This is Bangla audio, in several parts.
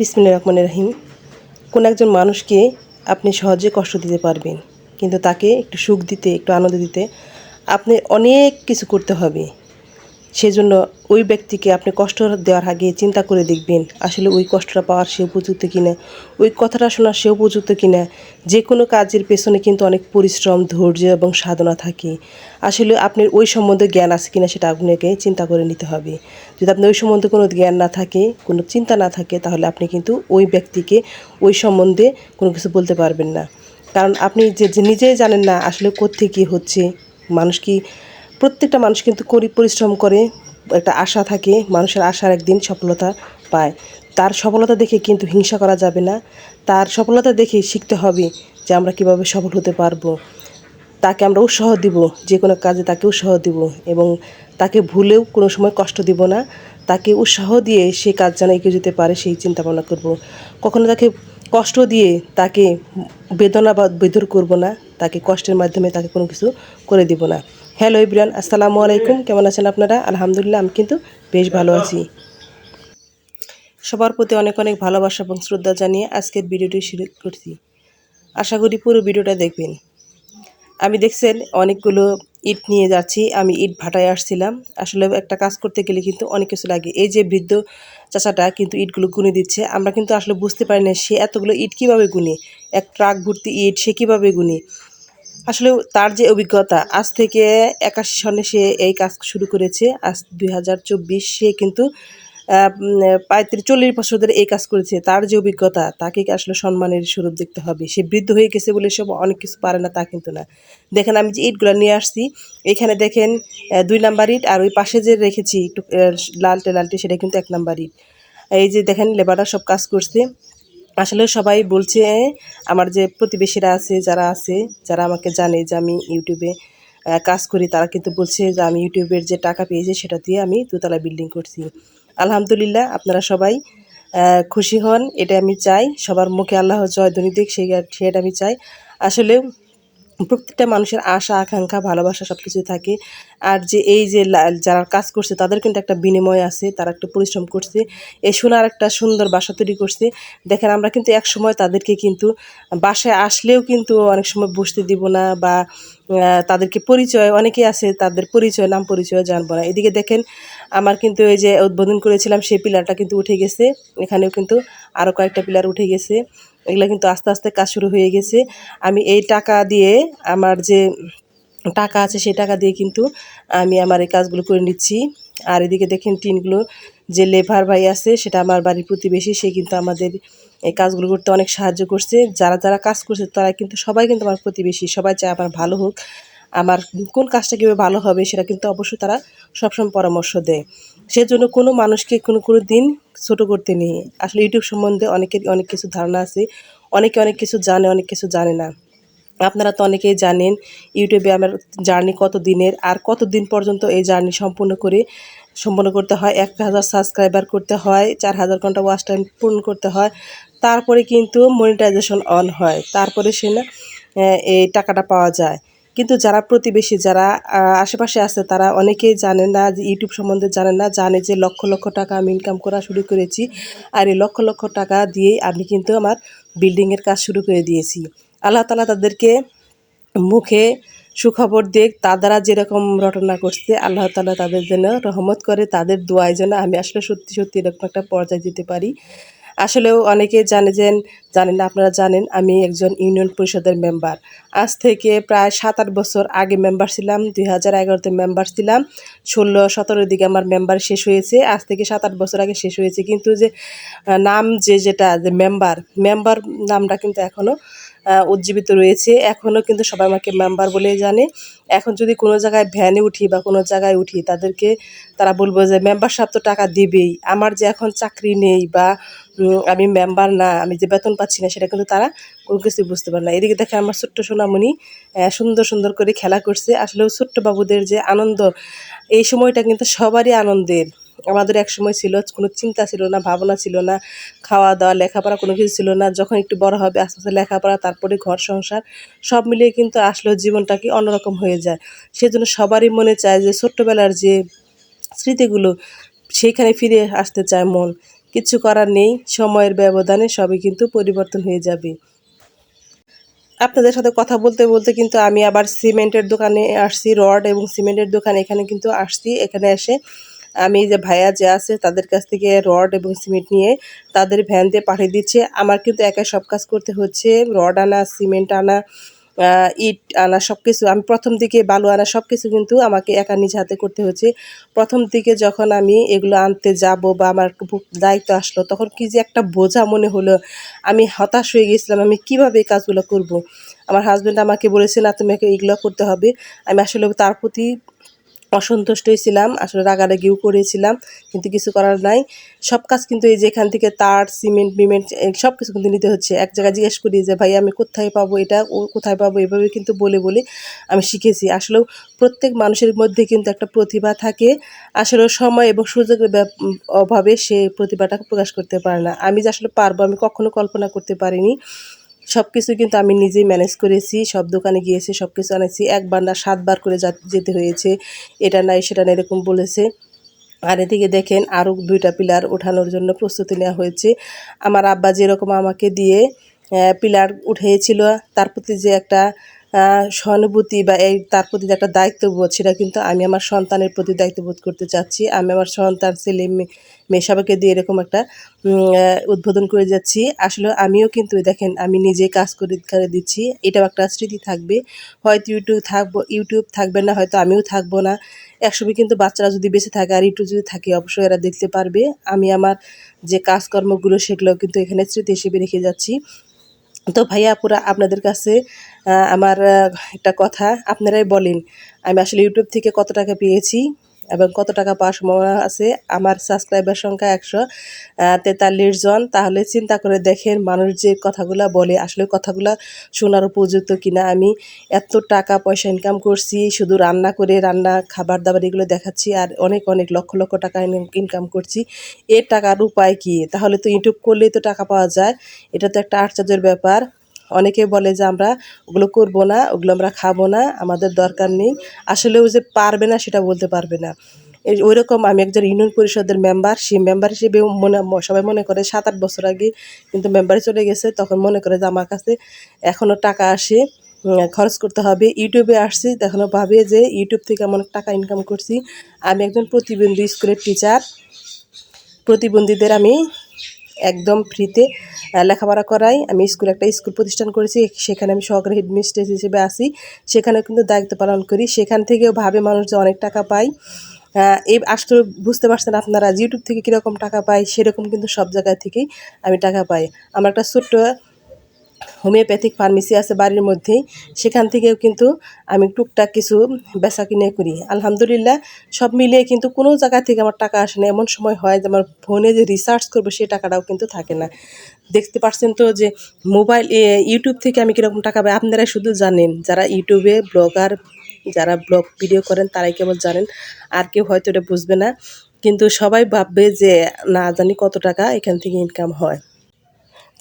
বিসমিল্লা রহমান রাহিম। কোন একজন মানুষকে আপনি সহজে কষ্ট দিতে পারবেন, কিন্তু তাকে একটু সুখ দিতে, একটু আনন্দ দিতে আপনি অনেক কিছু করতে হবে। সেজন্য ওই ব্যক্তিকে আপনি কষ্ট দেওয়ার আগে চিন্তা করে দেখবেন, আসলে ওই কষ্টটা পাওয়ার সে উপযুক্ত কিনা। ওই কথাটা শোনার সে উপযুক্ত কিনা। যে কোনো কাজের পেছনে কিন্তু অনেক পরিশ্রম, ধৈর্য এবং সাধনা থাকে। আসলে আপনার ওই সম্বন্ধে জ্ঞান আছে কিনা সেটা আপনাকে চিন্তা করে নিতে হবে। যদি আপনার ওই সম্বন্ধে কোনো জ্ঞান না থাকে, কোনো চিন্তা না থাকে, তাহলে আপনি কিন্তু ওই ব্যক্তিকে ওই সম্বন্ধে কোনো কিছু বলতে পারবেন না। কারণ আপনি যে নিজেই জানেন না আসলে কোত্থেকে কী হচ্ছে, মানুষ কি প্রত্যেকটা মানুষ কিন্তু করি পরিশ্রম করে, একটা আশা থাকে, মানুষের আশার একদিন সফলতা পায়। তার সফলতা দেখে কিন্তু হিংসা করা যাবে না। তার সফলতা দেখে শিখতে হবে যে আমরা কীভাবে সফল হতে পারব। তাকে আমরা উৎসাহ দিব, যে কোনো কাজে তাকে উৎসাহ দিব এবং তাকে ভুলেও কোনো সময় কষ্ট দিব না। তাকে উৎসাহ দিয়ে সে কাজ যেন এগিয়ে যেতে পারে সেই চিন্তা ভাবনা করব। কখনো তাকে কষ্ট দিয়ে তাকে বেদনা বা বেদর করব না, তাকে কষ্টের মাধ্যমে তাকে কোনো কিছু করে দিব না। হ্যালো ইব্রান আসসালামু আলাইকুম। কেমন আছেন আপনারা? আলহামদুলিল্লাহ, আমি কিন্তু বেশ ভালো আছি। সবার প্রতি অনেক অনেক ভালোবাসা এবং শ্রদ্ধা জানিয়ে আজকের ভিডিওটি শুরু করছি। আশা করি পুরো ভিডিওটা দেখবেন। আমি দেখছেন, অনেকগুলো ইট নিয়ে যাচ্ছি। আমি ইট ভাটায় আসছিলাম। আসলে একটা কাজ করতে গেলে কিন্তু অনেক কিছু লাগে। এই যে বৃদ্ধ চাচাটা কিন্তু ইটগুলো গুনে দিচ্ছে। আমরা কিন্তু আসলে বুঝতে পারি না, সে এতগুলো ইট কীভাবে গুনে? এক ট্রাক ভর্তি ইট, সে কীভাবে গুনে? আসলে তার যে অভিজ্ঞতা, আজ থেকে একাশি সনে সে এই কাজ শুরু করেছে। আজ দুই হাজার চব্বিশ সে কিন্তু পঁয়ত্রিশ, চল্লিশ বছর ধরে এই কাজ করেছে। তার যে অভিজ্ঞতা, তাকে আসলে সম্মানের স্বরূপ দেখতে হবে? সে বৃদ্ধ হয়ে গেছে বলে সব অনেক কিছু পারে না, তা কিন্তু না। দেখেন আমি যে ইটগুলো নিয়ে আসছি, এখানে দেখেন দুই নাম্বার ইট আর ওই পাশে যে রেখেছি, একটু লালটে লালটে সেটা কিন্তু এক নাম্বার ইট। এই যে দেখেন, লেবাররা সব কাজ করছে। আসলে সবাই বলছে আমার যে প্রতিবেশীরা আছে, যারা আছে, যারা আমাকে জানে যে আমি ইউটিউবে কাজ করি, তারা কিন্তু বলছে যে আমি ইউটিউবের যে টাকা পেয়েছি, সেটা দিয়ে আমি দুতলা বিল্ডিং করছি। আলহামদুলিল্লাহ, আপনারা সবাই খুশি হন, এটা আমি চাই। সবার মুখে আল্লাহ জয় ধ্বনি দিক সেই সেটা আমি চাই। আসলে প্রত্যেকটা মানুষের আশা, আকাঙ্ক্ষা, ভালোবাসা সব কিছুই থাকে। আর যে এই যে যারা কাজ করছে, তাদের কিন্তু একটা বিনিময় আছে, তারা একটা পরিশ্রম করছে। এই সোনার একটা সুন্দর বাসা তৈরি করছে। দেখেন, আমরা কিন্তু এক সময় তাদেরকে কিন্তু বাসায় আসলেও কিন্তু অনেক সময় বসতে দিব না বা তাদেরকে পরিচয়, অনেকেই আছে তাদের পরিচয়, নাম পরিচয় জানব না। এদিকে দেখেন, আমার কিন্তু এই যে উদ্বোধন করেছিলাম, সেই পিলারটা কিন্তু উঠে গেছে। এখানেও কিন্তু আরও কয়েকটা পিলার উঠে গেছে। এগুলো কিন্তু আস্তে আস্তে কাজ শুরু হয়ে গেছে। আমি এই টাকা দিয়ে আমার যে টাকা আছে, সেই টাকা দিয়ে কিন্তু আমি আমার এই কাজগুলো করে নিচ্ছি। আর এদিকে দেখেন টিনগুলো, যে লেভার ভাই আছে, সেটা আমার বাড়ির প্রতিবেশী, সে কিন্তু আমাদের এই কাজগুলো করতে অনেক সাহায্য করছে। যারা যারা কাজ করছে, তারা কিন্তু সবাই কিন্তু আমার প্রতিবেশী, সবাই চায় আমার ভালো হোক। আমার কোন কাজটা কীভাবে ভালো হবে, সেটা কিন্তু অবশ্যই তারা সবসময় পরামর্শ দেয়। সেজন্য কোনো মানুষকে কোনো কোনো দিন ছোটো করতে নেই। আসলে ইউটিউব সম্বন্ধে অনেকের অনেক কিছু ধারণা আছে, অনেকে অনেক কিছু জানে, অনেক কিছু জানে না। আপনারা তো অনেকেই জানেন, ইউটিউবে আমার জার্নি কত দিনের, আর কত দিন পর্যন্ত এই জার্নি সম্পূর্ণ করে, সম্পূর্ণ করতে হয়। এক হাজার সাবস্ক্রাইবার করতে হয়, চার হাজার ঘণ্টা ওয়াচ টাইম পূর্ণ করতে হয়। তারপরে কিন্তু মনিটাইজেশন অন হয়। তারপরে সে না এই টাকাটা পাওয়া যায়। কিন্তু যারা প্রতিবেশী, যারা আশেপাশে আছে, তারা অনেকেই জানে না, যে ইউটিউব সম্বন্ধে জানে না, জানে যে লক্ষ লক্ষ টাকা আমি ইনকাম করা শুরু করেছি। আর এই লক্ষ লক্ষ টাকা দিয়েই আমি কিন্তু আমার বিল্ডিংয়ের কাজ শুরু করে দিয়েছি। আল্লাহ তালা তাদেরকে মুখে সুখবর দেখ তারা যেরকম রটনা করছে, আল্লাহ তালা তাদের যেন রহমত করে, তাদের দোয়ায় যেন আমি আসলে সত্যি সত্যি এরকম একটা পর্যায়ে যেতে পারি। আসলেও অনেকে জানে যে, জানেন না, আপনারা জানেন, আমি একজন ইউনিয়ন পরিষদের মেম্বার। আজ থেকে প্রায় সাত আট বছর আগে মেম্বার ছিলাম, দুই হাজার এগারোতে মেম্বার ছিলাম, ষোলো সতেরোর দিকে আমার মেম্বার শেষ হয়েছে, আজ থেকে সাত আট বছর আগে শেষ হয়েছে। কিন্তু যে নাম যে যেটা, যে মেম্বার মেম্বার নামটা কিন্তু এখনও উজ্জীবিত রয়েছে। এখনও কিন্তু সবাই আমাকে মেম্বার বলেই জানে। এখন যদি কোনো জায়গায় ভ্যানে উঠি বা কোনো জায়গায় উঠি, তাদেরকে তারা বলব যে মেম্বারশিপ তো টাকা দিবেই। আমার যে এখন চাকরি নেই বা আমি মেম্বার না, আমি যে বেতন পাচ্ছি না, সেটা কিন্তু তারা কোনো কিছুই বুঝতে পারে না। এদিকে দেখে আমার ছোট্ট সোনামণি সুন্দর সুন্দর করে খেলা করছে। আসলে ছোট্ট বাবুদের যে আনন্দ, এই সময়টা কিন্তু সবারই আনন্দের। আমাদের এক সময় ছিল, কোনো চিন্তা ছিল না, ভাবনা ছিল না খাওয়া দাওয়া লেখাপড়া কোনো কিছু ছিল না। যখন একটু বড় হবে, আস্তে আস্তে লেখাপড়া, তারপরে ঘর সংসার, সব মিলিয়ে কিন্তু আসলেও জীবনটা কি অন্যরকম হয়ে যায়। সেজন্য সবারই মনে চায় যে ছোট্টবেলার যে স্মৃতিগুলো, সেইখানে ফিরে আসতে চায় মন। কিছু করার নেই, সময়ের ব্যবধানে সবই কিন্তু পরিবর্তন হয়ে যাবে। আপনাদের সাথে কথা বলতে বলতে কিন্তু আমি আবার সিমেন্টের দোকানে আসছি, রড এবং সিমেন্টের দোকান এখানে কিন্তু আসছি। এখানে এসে আমি যে ভাইয়া যে আছে, তাদের কাছ থেকে রড এবং সিমেন্ট নিয়ে তাদের ভ্যান দিয়ে পাঠিয়ে দিচ্ছে। আমার কিন্তু একাই সব কাজ করতে হচ্ছে। রড আনা, সিমেন্ট আনা ইট আনা সব কিছু আমি প্রথম দিকে বালু আনা সব কিছু কিন্তু আমাকে একা নিজ হাতে করতে হচ্ছে। প্রথম দিকে যখন আমি এগুলো আনতে যাব বা আমার দায়িত্ব আসলো, তখন কি যে একটা বোঝা মনে হলো। আমি হতাশ হয়ে গেছিলাম, আমি কীভাবে এই কাজগুলো করব। আমার হাজব্যান্ড আমাকে বলেছে, না, তোমাকে এগুলো করতে হবে। আমি আসলে তার প্রতি অসন্তুষ্টই ছিলাম আসলে রাগারাগিও করেছিলাম, কিন্তু কিছু করার নাই। সব কাজ কিন্তু এই যে এখান থেকে তার, সিমেন্ট, বিমেন্ট সব কিছু কিন্তু নিতে হচ্ছে। এক জায়গায় জিজ্ঞেস করি যে, ভাই, আমি কোথায় পাবো এটা? ও কোথায় পাবো? এভাবে কিন্তু বলে বলে আমি শিখেছি। আসলেও প্রত্যেক মানুষের মধ্যে কিন্তু একটা প্রতিভা থাকে। আসলে সময় এবং সুযোগের অভাবে সে প্রতিভাটা প্রকাশ করতে পারে না। আমি যে আসলে পারব, আমি কখনো কল্পনা করতে পারিনি। সব কিছু কিন্তু আমি নিজেই ম্যানেজ করেছি, সব দোকানে গিয়েছি সব কিছু আনেছি, একবার না সাতবার করে যেতে হয়েছে, এটা নাই, সেটা না এরকম বলেছে। আর এদিকে দেখেন আরও দুইটা পিলার ওঠানোর জন্য প্রস্তুতি নেওয়া হয়েছে। আমার আব্বা যেরকম আমাকে দিয়ে পিলার উঠিয়েছিল তার প্রতি যে একটা সহানুভূতি বা এই তার প্রতি একটা দায়িত্ববোধ, সেটা কিন্তু আমি আমার সন্তানের প্রতি দায়িত্ববোধ করতে চাচ্ছি। আমি আমার সন্তান, ছেলে মেয়ে সবাইকে দিয়ে এরকম একটা উদ্বোধন করে যাচ্ছি। আসলে আমিও কিন্তু দেখেন, আমি নিজে কাজ করে করে দিচ্ছি। এটাও একটা স্মৃতি থাকবে। হয়তো ইউটিউব থাকব ইউটিউব থাকবে না, হয়তো আমিও থাকব না। একসময় কিন্তু বাচ্চারা যদি বেঁচে থাকে আর ইউটিউব যদি থাকে, অবশ্যই এরা দেখতে পারবে। আমি আমার যে কাজকর্মগুলো সেগুলো কিন্তু এখানে স্মৃতি হিসেবে রেখে যাচ্ছি। তো ভাইয়া আপুরা আপনাদের কাছে আমার একটা কথা, আপনারাই বলেন, আমি আসলে ইউটিউব থেকে কত টাকা পেয়েছি? এবং কত টাকা পাওয়ার সম্ভাবনা আছে? আমার সাবস্ক্রাইবার সংখ্যা একশো তেতাল্লিশ জন। তাহলে চিন্তা করে দেখেন মানুষ যে কথাগুলো বলে, আসলে কথাগুলো শোনার উপযুক্ত কিনা। আমি এত টাকা পয়সা ইনকাম করছি, শুধু রান্না করে রান্না খাবার দাবার এগুলো দেখাচ্ছি আর অনেক অনেক লক্ষ লক্ষ টাকা ইনকাম করছি। এর টাকার উপায় কি? তাহলে তো ইউটিউব করলেই তো টাকা পাওয়া যায়। এটা তো একটা আশ্চর্যের ব্যাপার। অনেকে বলে যে আমরা ওগুলো করব না, ওগুলো আমরা খাব না, আমাদের দরকার নেই। আসলে ও যে পারবে না সেটা বলতে পারবে না। এই ওই রকম আমি একজন ইউনিয়ন পরিষদের মেম্বার সেই মেম্বার হিসেবে মনে, সবাই মনে করে সাত আট বছর আগে কিন্তু মেম্বারে চলে গেছে, তখন মনে করে যে আমার কাছে এখনও টাকা আসে খরচ করতে হবে। ইউটিউবে আসছি, তখনও ভাবে যে ইউটিউব থেকে এমন টাকা ইনকাম করছি। আমি একজন প্রতিবন্ধী স্কুলের টিচার প্রতিবন্ধীদের আমি একদম ফ্রিতে লেখাপড়া করাই। আমি স্কুল একটা স্কুল প্রতিষ্ঠান করেছি, সেখানে আমি সহকারী হেডমিস্ট্রেস হিসেবে আসি সেখানেও কিন্তু দায়িত্ব পালন করি। সেখান থেকেও ভাবে মানুষ যে অনেক টাকা পায়। এই আসলে বুঝতে পারছেন আপনারা ইউটিউব থেকে কীরকম টাকা পাই সেরকম কিন্তু সব জায়গা থেকেই আমি টাকা পাই। আমার একটা ছোট্ট হোমিওপ্যাথিক ফার্মেসি আছে বাড়ির মধ্যেই। সেখান থেকেও কিন্তু আমি টুকটাক কিছু বেচা কিনে করি। আলহামদুলিল্লাহ সব মিলিয়ে কিন্তু কোনো জায়গা থেকে আমার টাকা আসে না। এমন সময় হয় যে আমার ফোনে যে রিসার্চ করব সেই টাকাটাও কিন্তু থাকে না। দেখতে পাচ্ছেন তো যে মোবাইল ইউটিউব থেকে আমি কীরকম টাকা পাই? আপনারা শুধু জানেন। যারা ইউটিউবে ব্লগার, যারা ব্লগ ভিডিও করেন, তারাই কেবল জানেন। আর কেউ হয়তো এটা বুঝবে না। কিন্তু সবাই ভাববে যে না জানি কত টাকা এখান থেকে ইনকাম হয়।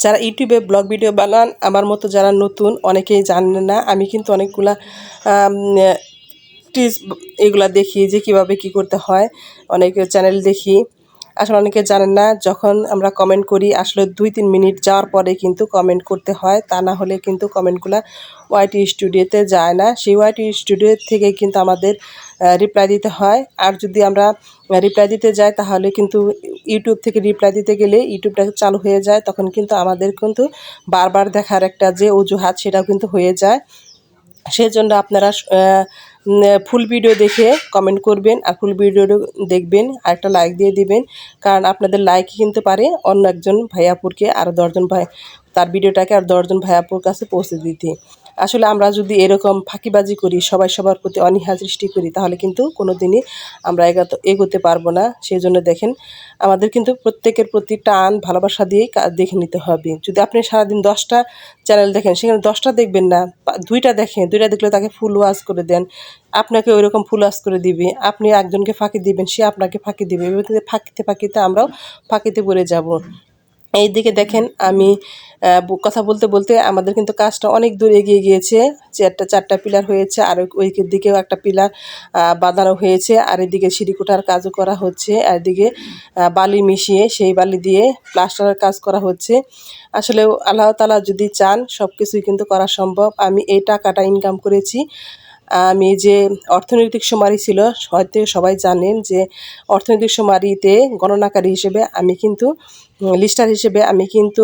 যারা ইউটিউবে ব্লগ ভিডিও বানান, আমার মতো যারা নতুন, অনেকেই জানে না। আমি কিন্তু অনেকগুলা টিপস, এগুলা দেখি যে কীভাবে কি করতে হয়। অনেক চ্যানেল দেখি। আসলে অনেকে জানেন না, যখন আমরা কমেন্ট করি, আসলে দুই তিন মিনিট যাওয়ার পরে কিন্তু কমেন্ট করতে হয়। তা না হলে কিন্তু কমেন্টগুলো ওয়াইটি স্টুডিওতে যায় না। সেই ওয়াইটি স্টুডিও থেকে কিন্তু আমাদের রিপ্লাই দিতে হয়। আর যদি আমরা রিপ্লাই দিতে যাই, তাহলে কিন্তু ইউটিউব থেকে রিপ্লাই দিতে গেলে ইউটিউবটা চালু হয়ে যায়। তখন কিন্তু আমাদের কিন্তু বারবার দেখার একটা যে অজুহাত, সেটাও কিন্তু হয়ে যায়। সেজন্য আপনারা ফুল ভিডিও দেখে কমেন্ট করবেন আর ফুল ভিডিও দেখবেন আর একটা লাইক দিয়ে দিবেন। কারণ আপনাদের লাইক কিনতে পারে অন্য একজন ভাইয়াপুরকে আর দশজন ভাই তার ভিডিওটাকে আর দশজন ভাইয়াপুর কাছে পৌঁছে দিতে। আসলে আমরা যদি এরকম ফাঁকিবাজি করি, সবাই সবার প্রতি অনীহা সৃষ্টি করি, তাহলে কিন্তু কোনো দিনই আমরা এগাতে, এগোতে পারব না। সেই জন্য দেখেন, আমাদের কিন্তু প্রত্যেকের প্রতি টান, ভালোবাসা দিয়েই দেখে নিতে হবে। যদি আপনি সারাদিন দশটা চ্যানেল দেখেন, সেখানে দশটা দেখবেন না দুইটা দেখেন, দুইটা দেখলে তাকে ফুল ওয়াশ করে দেন, আপনাকে ওই রকম ফুল ওয়াশ করে দিবে, আপনি একজনকে ফাঁকি দিবেন, সে আপনাকে ফাঁকি দিবে, এভাবে ফাঁকিতে ফাঁকিতে আমরাও ফাঁকিতে পড়ে যাব। এইদিকে দেখেন আমি কথা বলতে বলতে আমাদের কিন্তু কাজটা অনেক দূর এগিয়ে গিয়েছে। চারটা চারটা পিলার হয়েছে, আর ওই দিকেও একটা পিলার বাঁধানো হয়েছে, আর এদিকে সিঁড়ি কোঠার কাজও করা হচ্ছে, আর এদিকে বালি মিশিয়ে সেই বালি দিয়ে প্লাস্টারের কাজ করা হচ্ছে। আসলে আল্লাহ তালা যদি চান সব কিছুই কিন্তু করা সম্ভব। আমি এই টাকাটা ইনকাম করেছি। আমি যে অর্থনৈতিক সুমারি ছিল, হয়তো সবাই জানেন যে অর্থনৈতিক সুমারিতে গণনাকারী হিসেবে আমি কিন্তু লিস্টার হিসেবে আমি কিন্তু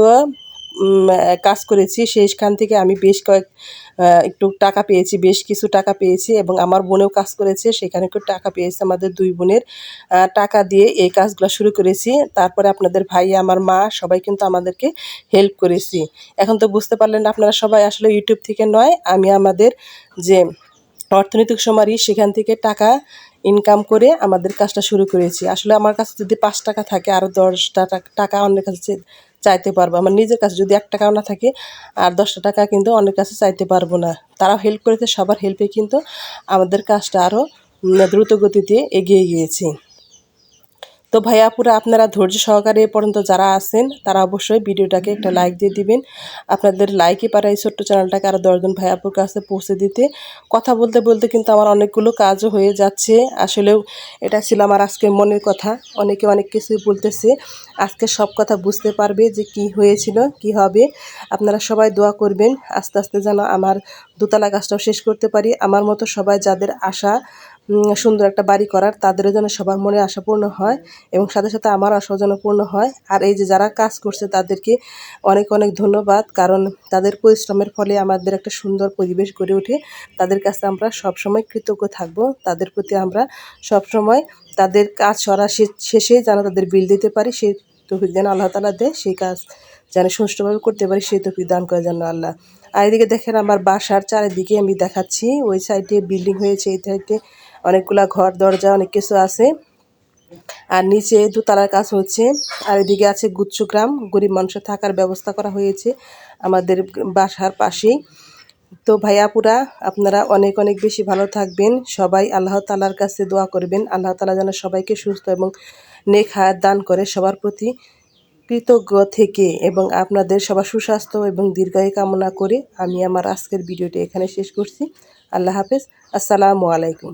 কাজ করেছি। সেইখান থেকে আমি বেশ কয়েক একটু টাকা পেয়েছি, বেশ কিছু টাকা পেয়েছি এবং আমার বোনেও কাজ করেছে। সেখানে একটু টাকা পেয়েছে আমাদের দুই বোনের। টাকা দিয়ে এই কাজগুলো শুরু করেছি। তারপরে আপনাদের ভাই, আমার মা সবাই কিন্তু আমাদেরকে হেল্প করেছি। এখন তো বুঝতে পারলেন আপনারা সবাই আসলে ইউটিউব থেকে নয়। আমি আমাদের যে অর্থনৈতিক সমারি, সেখান থেকে টাকা ইনকাম করে আমাদের কাজটা শুরু করেছি। আসলে আমার কাছে যদি পাঁচ টাকা থাকে আরও দশটা টাকা- অন্যের কাছে চাইতে পারব। আমার নিজের কাছে যদি এক টাকাও না থাকে, আর দশটা টাকা কিন্তু অন্যের কাছে চাইতে পারব না। তারাও হেল্প করেছে, সবার হেল্পে কিন্তু আমাদের কাজটা আরও দ্রুত গতিতে এগিয়ে গিয়েছে। তো ভাইয়াপুরা আপনারা ধৈর্য সহকারে এ পর্যন্ত যারা আছেন, তারা অবশ্যই ভিডিওটাকে একটা লাইক দিয়ে দিবেন। আপনাদের লাইকই পারে এই ছোট্ট চ্যানেলটাকে আরও দশজন ভাইয়াপুর কাছে পৌঁছে দিতে। কথা বলতে বলতে কিন্তু আমার অনেকগুলো কাজও হয়ে যাচ্ছে। আসলেও এটা ছিল আমার আজকে মনের কথা। অনেকে অনেক কিছুই বলতেছে। আজকে সব কথা বুঝতে পারবে যে কি হয়েছিল, কি হবে। আপনারা সবাই দোয়া করবেন। আস্তে আস্তে যেন আমার দোতলা গাছটাও শেষ করতে পারি। আমার মতো সবাই যাদের আশা সুন্দর একটা বাড়ি করার, তাদেরও যেন সবার মনে আশা পূর্ণ হয় এবং সাথে সাথে আমার আশাও যেন পূর্ণ হয়। আর এই যে যারা কাজ করছে, তাদেরকে অনেক অনেক ধন্যবাদ, কারণ তাদের পরিশ্রমের ফলে আমাদের একটা সুন্দর পরিবেশ গড়ে ওঠে। তাদের কাছে আমরা সবসময় কৃতজ্ঞ থাকব। তাদের প্রতি আমরা সবসময় তাদের কাজ সরা শেষে যেন তাদের বিল দিতে পারি, সেই তফিক যেন আল্লাহ তালা দেয়, সেই কাজ যেন সুষ্ঠুভাবে করতে পারি, সেই তৌফিক দান করে যেন আল্লাহ। আর এদিকে দেখেন আমার বাসার চারিদিকে আমি দেখাচ্ছি, ওই সাইডে বিল্ডিং হয়েছে, এই সাইডে অনেকগুলা ঘর, দরজা, অনেক কিছু আছে। আর নিচে দোতলার কাজ হচ্ছে। আর এদিকে আছে গুচ্ছগ্রাম গরিব মানুষের থাকার ব্যবস্থা করা হয়েছে আমাদের বাসার পাশেই। তো ভাইয়াপুরা আপনারা অনেক অনেক বেশি ভালো থাকবেন। সবাই আল্লাহ তালার কাছে দোয়া করবেন। আল্লাহ তালা যেন সবাইকে সুস্থ এবং নেক হায়াত দান করে সবার প্রতি কৃতজ্ঞ থেকে এবং আপনাদের সবার সুস্বাস্থ্য এবং দীর্ঘায়ু কামনা করে আমি আমার আজকের ভিডিওটি এখানে শেষ করছি। আল্লাহ হাফেজ। আসসালামু আলাইকুম।